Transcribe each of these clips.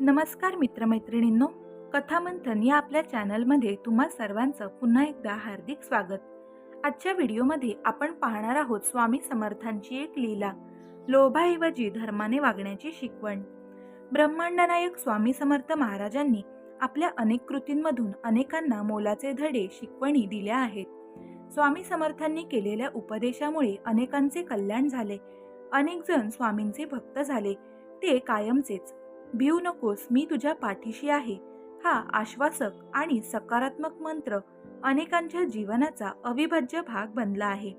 नमस्कार मित्रमैत्रिणींनो कथामंथन या आपल्या चॅनलमध्ये तुम्हा सर्वांचं पुन्हा एकदा हार्दिक स्वागत. आजच्या व्हिडिओमध्ये आपण पाहणार आहोत स्वामी समर्थांची एक लीला लोभाऐवजी धर्माने वागण्याची शिकवण. ब्रह्मांडनायक स्वामी समर्थ महाराजांनी आपल्या अनेक कृतींमधून अनेकांना मोलाचे धडे शिकवणी दिल्या आहेत. स्वामी समर्थांनी केलेल्या उपदेशामुळे अनेकांचे कल्याण झाले. अनेक जण स्वामींचे भक्त झाले ते कायमचेच भिऊ नकोस मी तुझ्या पाठीशी आहे. हा आश्वासक आणि सकारात्मक मंत्र अनेकांच्या जीवनाचा अविभाज्य भाग बनला आहे.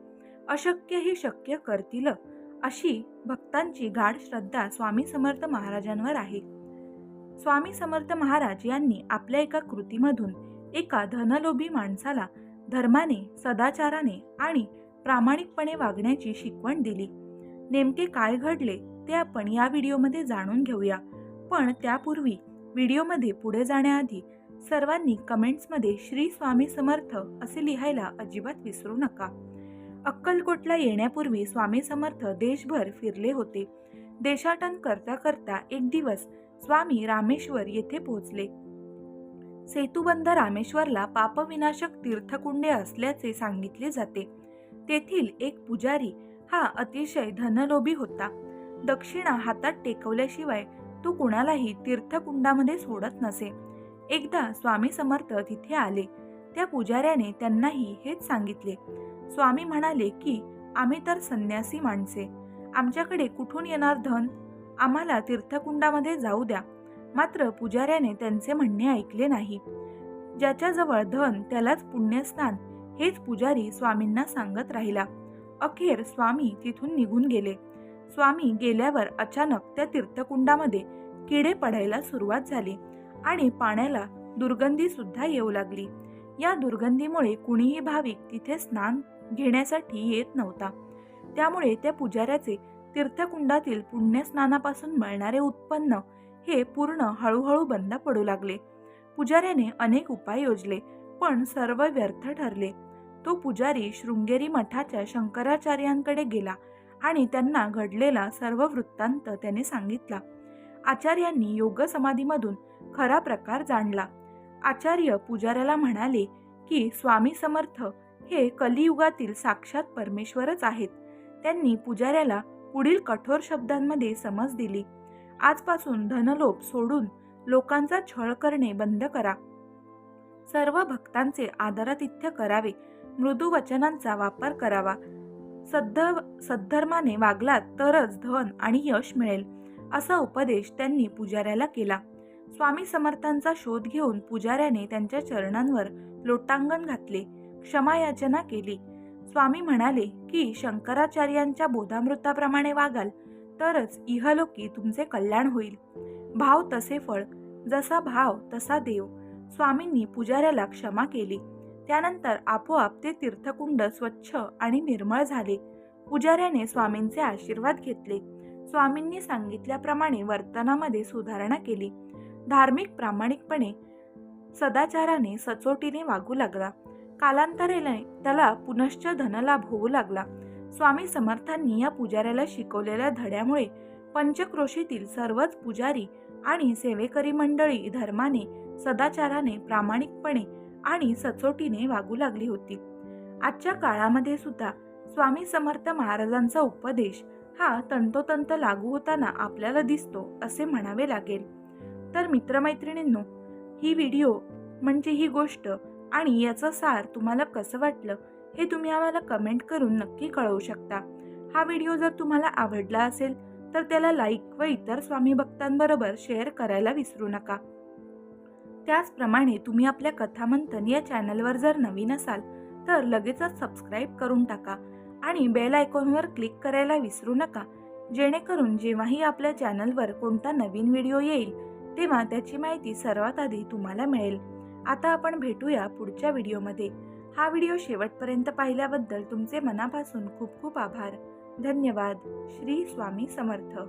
अशक्य हे शक्य करतील अशी भक्तांची गाढ श्रद्धा स्वामी समर्थ महाराजांवर आहे. स्वामी समर्थ महाराज यांनी आपल्या एका कृतीमधून एका धनलोभी माणसाला धर्माने सदाचाराने आणि प्रामाणिकपणे वागण्याची शिकवण दिली. नेमके काय घडले ते आपण या व्हिडिओमध्ये जाणून घेऊया. पण त्यापूर्वी व्हिडिओमध्ये पुढे जाण्याआधी सर्वांनी कमेंट्समध्ये श्री स्वामी समर्थ असे लिहायला अजिबात विसरू नका. अक्कलकोटला येण्यापूर्वी स्वामी समर्थ देशभर फिरले होते. देशाटन करता करता एक दिवस स्वामी रामेश्वर येथे पोहोचले. सेतुबंध रामेश्वरला पापविनाशक तीर्थकुंडे असल्याचे सांगितले जाते. तेथील एक पुजारी हा अतिशय धनलोभी होता. दक्षिणा हातात टेकवल्याशिवाय तो कुणालाही तीर्थकुंडामध्ये सोडत नसे. एकदा स्वामी समर्थ तिथे आले. त्या पुजाऱ्याने त्यांनाही हेच सांगितले. स्वामी म्हणाले की आम्ही तर संन्यासी माणसे. आमच्याकडे कुठून येणार धन? आम्हाला तीर्थकुंडामध्ये जाऊ द्या. मात्र पुजाऱ्याने त्यांचे म्हणणे ऐकले नाही. ज्याच्याजवळ धन त्यालाच पुण्यस्नान हेच पुजारी स्वामींना सांगत राहिला. अखेर स्वामी तिथून निघून गेले. स्वामी गेल्यावर अचानक त्या तीर्थकुंडामध्ये किडे पडायला सुरुवात झाली आणि पाण्याला दुर्गंधी सुद्धा येऊ लागली. या दुर्गंधीमुळे कुणीही भाविक तिथे स्नान घेण्यासाठी येत नव्हता. त्यामुळे त्या पुजाऱ्याचे तीर्थकुंडातील पुण्यस्नानापासून मिळणारे उत्पन्न हे पूर्ण हळूहळू बंद पडू लागले. पुजाऱ्याने अनेक उपाय योजले पण सर्व व्यर्थ ठरले. तो पुजारी शृंगेरी मठाच्या शंकराचार्यांकडे गेला आणि त्यांना घडलेला सर्व वृत्तांत त्याने सांगितला. आचार्यांनी योग समाधीमधून खरा प्रकार जाणला. आचार्य पुजाऱ्याला म्हणाले की स्वामी समर्थ हे कलियुगातील साक्षात परमेश्वरच आहेत. त्यांनी पुजाऱ्याला पुढील कठोर शब्दांमध्ये समज दिली. आजपासून धनलोभ सोडून लोकांचा छळ करणे बंद करा. सर्व भक्तांचे आदरातिथ्य करावे. मृदू वचनांचा वापर करावा. सद्ध सद्धर्माने वागलात तरच धन आणि यश मिळेल असा उपदेश त्यांनी पुजाऱ्याला केला. स्वामी समर्थांचा शोध घेऊन पुजाऱ्याने त्यांच्या चरणांवर लोटांगण घातले क्षमायाचना केली. स्वामी म्हणाले की शंकराचार्यांच्या बोधामृताप्रमाणे वागाल तरच इहलोकी तुमचे कल्याण होईल. भाव तसे फळ जसा भाव तसा देव. स्वामींनी पुजाऱ्याला क्षमा केली. त्यानंतर आपोआप ते तीर्थकुंड स्वच्छ आणि निर्मळ झाले. पुजाऱ्याने स्वामींचे आशीर्वाद घेतले. स्वामींनी सांगितल्याप्रमाणे वर्तनामध्ये सुधारणा केली. धार्मिक प्रामाणिकपणे सदाचाराने सचोटीने वागू लागला. कालांतरेने त्याला पुनश्च धनलाभ होऊ लागला. स्वामी समर्थांनी या पुजाऱ्याला शिकवलेल्या धड्यामुळे पंचक्रोशीतील सर्वच पुजारी आणि सेवेकरी मंडळी धर्माने सदाचाराने प्रामाणिकपणे आणि सचोटीने वागू लागली होती. आजच्या काळामध्ये सुद्धा स्वामी समर्थ महाराजांचा उपदेश हा तंतोतंत लागू होताना आपल्याला दिसतो असे म्हणावे लागेल. तर मित्रमैत्रिणींनो ही व्हिडिओ म्हणजे ही गोष्ट आणि याचं सार तुम्हाला कसं वाटलं हे तुम्ही आम्हाला कमेंट करून नक्की कळवू शकता. हा व्हिडिओ जर तुम्हाला आवडला असेल तर त्याला लाईक व इतर स्वामी भक्तांबरोबर शेअर करायला विसरू नका. त्याचप्रमाणे तुम्ही आपल्या कथामंथन या चॅनलवर जर नवीन असाल तर लगेचच सबस्क्राईब करून टाका आणि बेल आयकॉनवर क्लिक करायला विसरू नका. जेणेकरून जेव्हाही आपल्या चॅनलवर कोणता नवीन व्हिडिओ येईल तेव्हा त्याची माहिती सर्वात आधी तुम्हाला मिळेल. आता आपण भेटूया पुढच्या व्हिडिओमध्ये हा व्हिडिओ शेवटपर्यंत पाहिल्याबद्दल तुमचे मनापासून खूप खूप आभार. धन्यवाद. श्री स्वामी समर्थ.